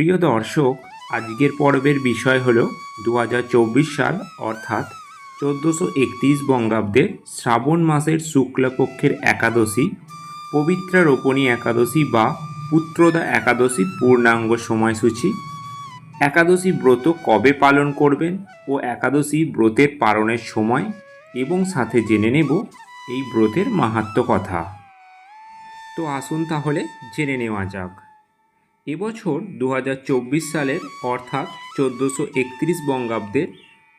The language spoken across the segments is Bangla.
প্রিয় দর্শক, আজকের পর্বের বিষয় হল দু হাজার চব্বিশ সাল, অর্থাৎ চোদ্দোশো একত্রিশ বঙ্গাব্দের শ্রাবণ মাসের শুক্লপক্ষের একাদশী, পবিত্রা রোপণী একাদশী বা পুত্রদা একাদশী পূর্ণাঙ্গ সময়সূচি। একাদশী ব্রত কবে পালন করবেন ও একাদশী ব্রতের পালনের সময় এবং সাথে জেনে নেব এই ব্রতের মাহাত্ম্য কথা। তো আসুন তাহলে জেনে নেওয়া যাক। এবছর দু হাজার চব্বিশ সালের অর্থাৎ চোদ্দোশো একত্রিশ বঙ্গাব্দের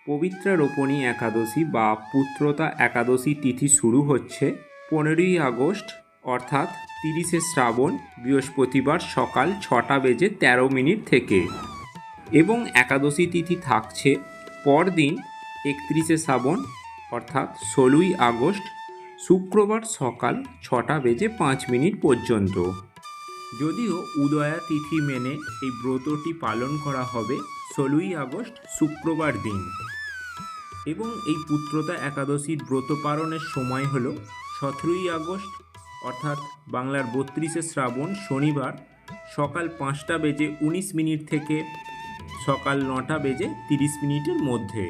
পবিত্রা রোপণী একাদশী বা পুত্রতা একাদশী তিথি শুরু হচ্ছে পনেরোই আগস্ট, অর্থাৎ তিরিশে শ্রাবণ বৃহস্পতিবার সকাল ছটা বেজে তেরো মিনিট থেকে। এবং একাদশী তিথি থাকছে পরদিন একত্রিশে শ্রাবণ, অর্থাৎ ষোলোই আগস্ট, শুক্রবার সকাল ছটা বেজে পাঁচ মিনিট পর্যন্ত। যদিও উদয়া তিথি মেনে এই ব্রতটি পালন করা হবে ষোলোই আগস্ট, শুক্রবার দিন। এবং এই পুত্রতা একাদশীর ব্রত পালনের সময় হল সতেরোই আগস্ট, অর্থাৎ বাংলার বত্রিশে শ্রাবণ শনিবার, সকাল পাঁচটা বেজে উনিশ মিনিট থেকে সকাল নটা বেজে তিরিশ মিনিটের মধ্যে।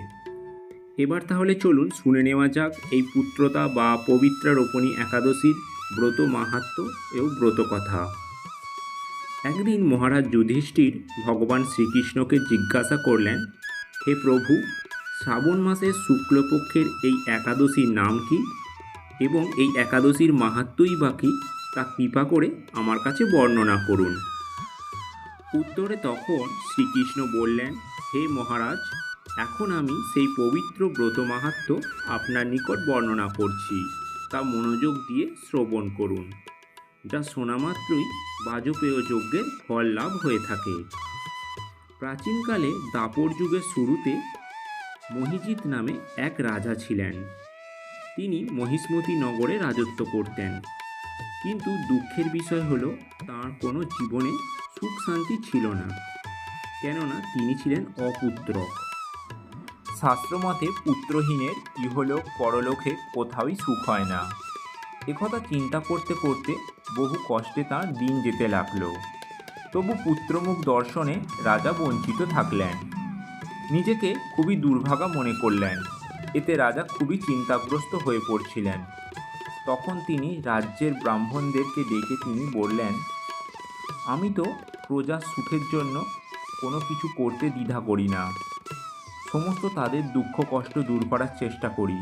এবার তাহলে চলুন শুনে নেওয়া যাক এই পুত্রতা বা পবিত্রা রোপণী একাদশীর ব্রত মাহাত্ম্য এবং ব্রত কথা একদিন মহারাজ যুধিষ্ঠির ভগবান শ্রীকৃষ্ণকে জিজ্ঞাসা করলেন, হে প্রভু, শ্রাবণ মাসের শুক্লপক্ষের এই একাদশীর নাম কি? এবং এই একাদশীর মাহাত্মই বা কী? তা কৃপা করে আমার কাছে বর্ণনা করুন। উত্তরে তখন শ্রীকৃষ্ণ বললেন, হে মহারাজ, এখন আমি সেই পবিত্র ব্রত মাহাত্ম্য আপনার নিকট বর্ণনা করছি। তা মনোযোগ দিয়ে শ্রবণ করুন। যা শোনা মাত্রই বাজপেয় যজ্ঞের ফল লাভ হয়ে থাকে। প্রাচীনকালে দাপর যুগের শুরুতে মহিজিৎ নামে এক রাজা ছিলেন। তিনি মহিষ্মতি নগরে রাজত্ব করতেন। কিন্তু দুঃখের বিষয় হলো, তার কোনো জীবনে সুখ শান্তি ছিল না। কেননা তিনি ছিলেন অপুত্রক শাস্ত্রমতে পুত্রহীনের ইহলোক পরলোকে কোথাওই সুখ হয় না। একথা চিন্তা করতে করতে বহু কষ্টে তার দিন যেতে লাগল। তবু পুত্রমুখ দর্শনে রাজা বঞ্চিত থাকলেন। নিজেকে খুবই দুর্ভাগা মনে করলেন। এতে রাজা খুবই চিন্তাগ্রস্ত হয়ে পড়ছিলেন। তখন তিনি রাজ্যের ব্রাহ্মণদেরকে ডেকে তিনি বললেন, আমি তো প্রজার সুখের জন্য কোনো কিছু করতে দ্বিধা করি না। সমস্ত তাদের দুঃখ কষ্ট দূর করার চেষ্টা করি।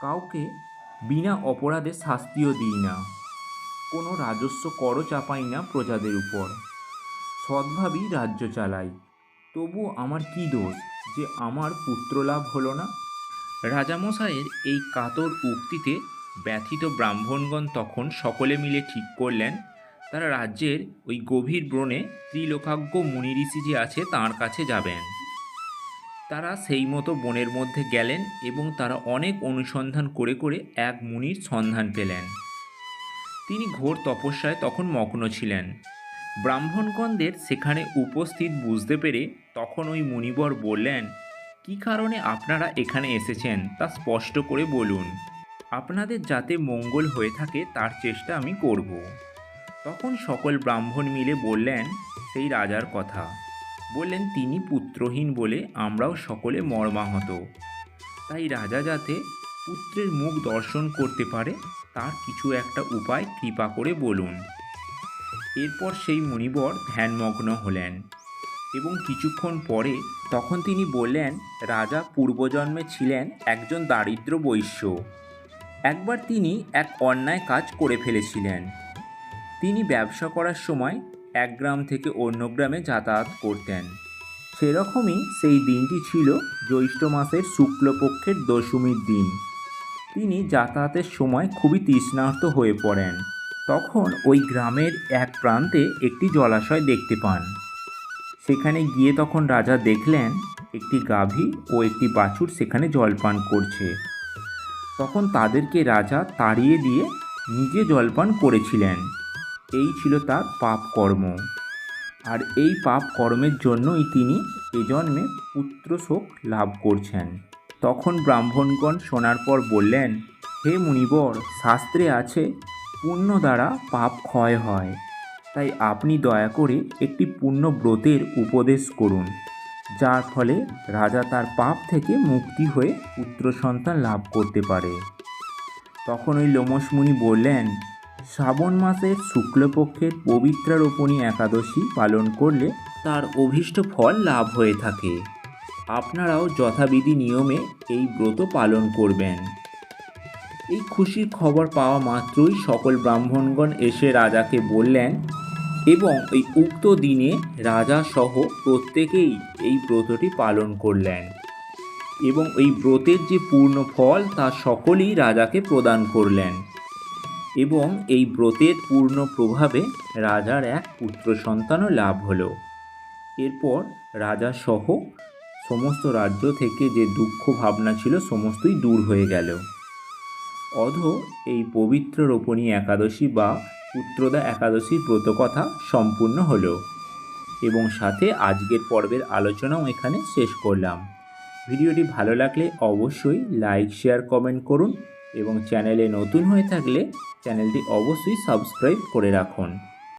কাউকে বিনা অপরাধে শাস্তিও দিই না। কোনো রাজস্ব করও চাপাই না প্রজাদের উপর। সৎভাবেই রাজ্য চালাই। তবু আমার কি দোষ যে আমার পুত্রলাভ হলো না? রাজামশাইয়ের এই কাতর উক্তিতে ব্যথিত ব্রাহ্মণগণ তখন সকলে মিলে ঠিক করলেন, তারা রাজ্যের ওই গভীর ব্রণে ত্রিলোকাজ্ঞ মুনি ঋষি যে আছে তাঁর কাছে যাবেন। তারা সেই মতো বনের মধ্যে গেলেন এবং তারা অনেক অনুসন্ধান করে করে এক মুনির সন্ধান পেলেন। তিনি ঘোর তপস্যায় তখন মগ্ন ছিলেন। ব্রাহ্মণগণদের সেখানে উপস্থিত বুঝতে পেরে তখন ওই মুনিবর বললেন, কী কারণে আপনারা এখানে এসেছেন তা স্পষ্ট করে বলুন। আপনাদের যাতে মঙ্গল হয়ে থাকে তার চেষ্টা আমি করব। তখন সকল ব্রাহ্মণ মিলে বললেন, সেই রাজার কথা। বললেন, তিনি পুত্রহীন বলে আমরাও সকলে মর্মাহত। তাই রাজা যাতে পুত্রের মুখ দর্শন করতে পারে, তার কিছু একটা উপায় কৃপা করে বলুন। এরপর সেই মুনিবর ধ্যানমগ্ন হলেন এবং কিছুক্ষণ পরে তখন তিনি বললেন, রাজা পূর্বজন্মে ছিলেন একজন দারিদ্র বৈশ্য। একবার তিনি এক অন্যায় কাজ করে ফেলেছিলেন। তিনি ব্যবসা করার সময় এক গ্রাম থেকে অন্য গ্রামে যাতায়াত করতেন। সেরকমই সেই দিনটি ছিল জ্যৈষ্ঠ মাসের শুক্লপক্ষের দশমীর দিন। তিনি যাতায়াতের সময় খুবই তৃষ্ণার্ত হয়ে পড়েন। তখন ওই গ্রামের এক প্রান্তে একটি জলাশয় দেখতে পান। সেখানে গিয়ে তখন রাজা দেখলেন, একটি গাভী ও একটি বাছুর সেখানে জলপান করছে। তখন তাদেরকে রাজা তাড়িয়ে দিয়ে নিজে জলপান করেছিলেন। এই ছিল তার পাপ কর্ম। আর এই পাপ কর্মের জন্যই তিনি এ জন্মে পুত্র শোক লাভ করছেন। তখন ব্রাহ্মণগণ শোনার পর বললেন, হে মুনিবর, শাস্ত্রে আছে, পুণ্য দ্বারা পাপ ক্ষয় হয়। তাই আপনি দয়া করে একটি পূর্ণ ব্রতের উপদেশ করুন, যার ফলে রাজা তার পাপ থেকে মুক্তি হয়ে পুত্র সন্তান লাভ করতে পারে। তখন ওই লোমসমুনি বললেন শ্রাবণ মাসের শুক্লপক্ষের পবিত্রা রোপণী একাদশী পালন করলে তার অভীষ্ট ফল লাভ হয়ে থাকে। আপনারাও যথাবিধি নিয়মে এই ব্রত পালন করবেন। এই খুশির খবর পাওয়া মাত্রই সকল ব্রাহ্মণগণ এসে রাজাকে বললেন, এবং এই উক্ত দিনে রাজা সহ প্রত্যেকেই এই ব্রতটি পালন করলেন। এবং এই ব্রতের যে পূর্ণ ফল তা সকলেই রাজাকে প্রদান করলেন। এবং এই ব্রতের পূর্ণ প্রভাবে রাজার এক পুত্র সন্তানও লাভ হলো। এরপর রাজা সহ সমস্ত রাজ্য থেকে যে দুঃখ ভাবনা ছিল সমস্তই দূর হয়ে গেল। অধ এই পবিত্র রোপণী একাদশী বা পুত্রদা একাদশীর ব্রতকথা সম্পূর্ণ হলো এবং সাথে আজকের পর্বের আলোচনাও এখানে শেষ করলাম। ভিডিওটি ভালো লাগলে অবশ্যই লাইক, শেয়ার, কমেন্ট করুন। এবং চ্যানেলে নতুন হয়ে থাকলে চ্যানেলটি অবশ্যই সাবস্ক্রাইব করে রাখুন।